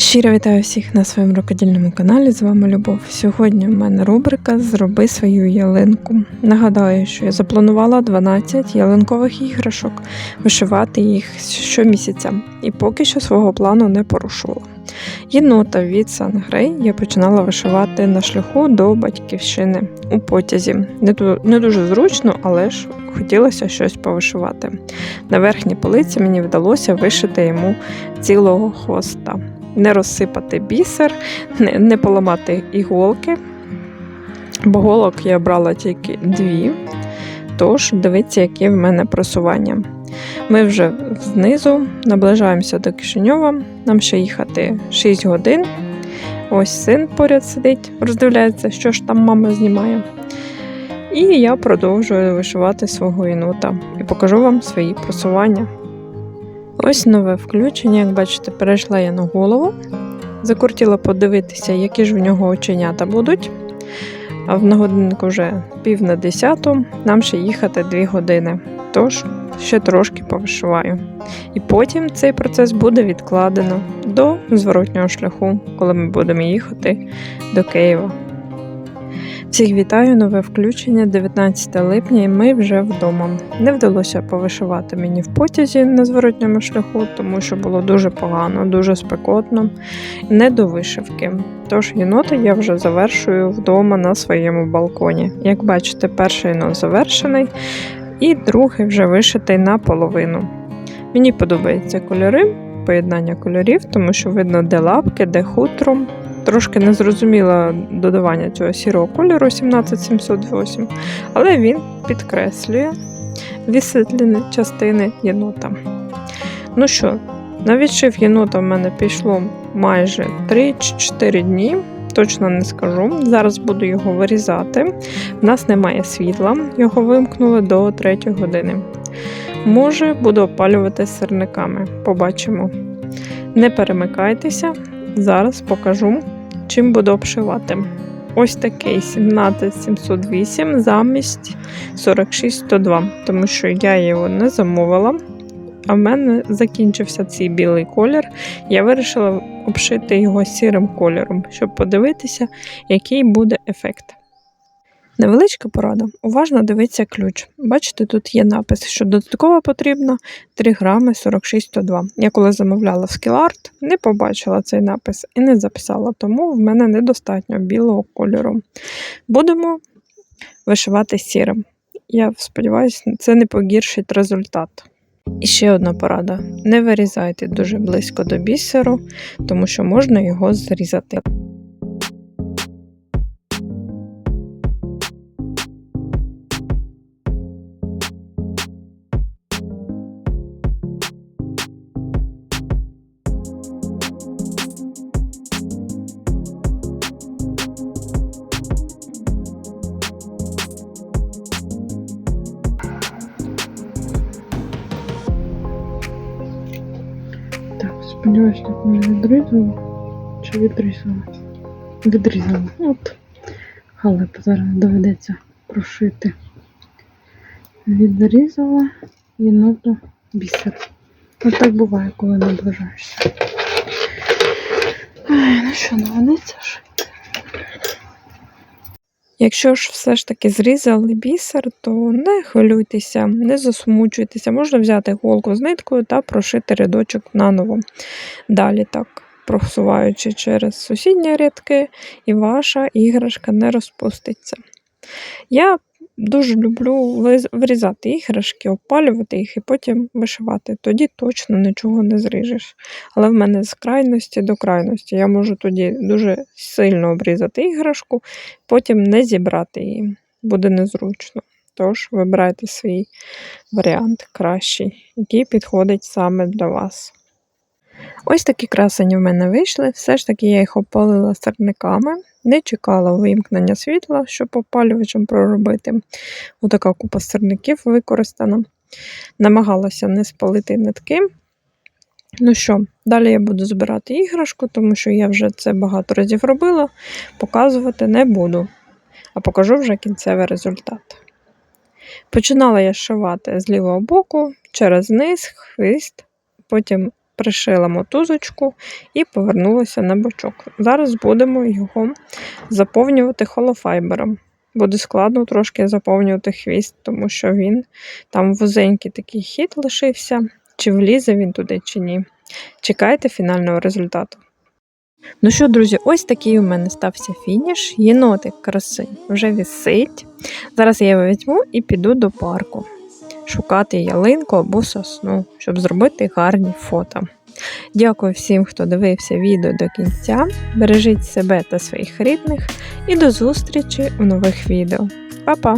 Щиро вітаю всіх на своєму рукодільному каналі. З вами Любов. Сьогодні в мене рубрика Зроби свою ялинку. Нагадаю, що я запланувала 12 ялинкових іграшок, вишивати їх щомісяця, і поки що свого плану не порушувала. Єнота від Сангрей я починала вишивати на шляху до батьківщини у потязі. Не, дуже зручно, але ж хотілося щось повишивати. На верхній полиці мені вдалося вишити йому цілого хвоста не розсипати бісер, не, не поламати іголки. Бо голок я брала тільки дві. Тож дивіться, яке в мене просування. Ми вже знизу наближаємося до Кишиньова. Нам ще їхати 6 годин. Ось син поряд сидить, роздивляється, що ж там мама знімає. І я продовжую вишивати свого єнота і покажу вам свої просування. Ось нове включення, як бачите, перейшла я на голову. Закортіла подивитися, які ж в нього оченята будуть. А в на годиннику вже пів на десяту, нам ще їхати дві години. Тож ще трошки повишиваю. І потім цей процес буде відкладено до зворотнього шляху, коли ми будемо їхати до Києва. Всіх вітаю, нове включення 19 липня, і ми вже вдома. Не вдалося повишивати мені в потязі на зворотньому шляху, тому що було дуже погано, дуже спекотно, не до вишивки. Тож єноти я вже завершую вдома на своєму балконі. Як бачите, перший єнот завершений, і другий вже вишитий наполовину. Мені подобаються кольори, поєднання кольорів, тому що видно, де лапки, де хутро. Трошки незрозуміло додавання цього сірого кольору 17708, але він підкреслює висвітлені частини єнота. Ну що, на відшив єнота в мене пішло майже 3 чи 4 дні. Точно не скажу. Зараз буду його вирізати. В нас немає світла, його вимкнули до 3 години. Може, буду опалювати сирниками. Побачимо. Не перемикайтеся, зараз покажу, чим буду обшивати. Ось такий 17708 замість 46102, тому що я його не замовила. А в мене закінчився цей білий колір. Я вирішила обшити його сірим кольором, щоб подивитися, який буде ефект. Невеличка порада. Уважно дивіться ключ. Бачите, тут є напис, що додатково потрібно 3 грами 46,102. Я коли замовляла в Skillart, не побачила цей напис і не записала, тому в мене недостатньо білого кольору. Будемо вишивати сірим. Я сподіваюся, це не погіршить результат. І ще одна порада: не вирізайте дуже близько до бісеру, тому що можна його зрізати. Так, сподіваюся, так не відрізала. Чи відрізала? Відрізала. От. Халеп зараз доведеться прошити. Відрізала єноту бісер. Ось так буває, коли наближаєшся. Ай, ну що, доведеться шити. Якщо ж все ж таки зрізали бісер, то не хвилюйтеся, не засмучуйтеся. Можна взяти голку з ниткою та прошити рядочок наново. Далі так, просуваючи через сусідні рядки, і ваша іграшка не розпуститься. Я дуже люблю вирізати іграшки, опалювати їх і потім вишивати. Тоді точно нічого не зріжеш. Але в мене з крайності до крайності. Я можу тоді дуже сильно обрізати іграшку, потім не зібрати її. Буде незручно. Тож вибирайте свій варіант кращий, який підходить саме для вас. Ось такі красені в мене вийшли. Все ж таки я їх опалила сирниками, не чекала вимкнення світла, щоб опалювачем проробити. Отака купа сирників використана. Намагалася не спалити нитки. Ну що, далі я буду збирати іграшку, тому що я вже це багато разів робила, показувати не буду, а покажу вже кінцевий результат. Починала я шивати з лівого боку, через низ, хвіст, потім пришила мотузочку і повернулася на бочок. Зараз будемо його заповнювати холофайбером. Буде складно трошки заповнювати хвіст, тому що він там вузенький такий хід лишився. Чи влізе він туди, чи ні. Чекайте фінального результату. Ну що, друзі, ось такий у мене стався фініш. Єнотик красивий вже висить. Зараз я його візьму і піду до парку шукати ялинку або сосну, щоб зробити гарні фото. Дякую всім, хто дивився відео до кінця. Бережіть себе та своїх рідних і до зустрічі у нових відео. Па-па!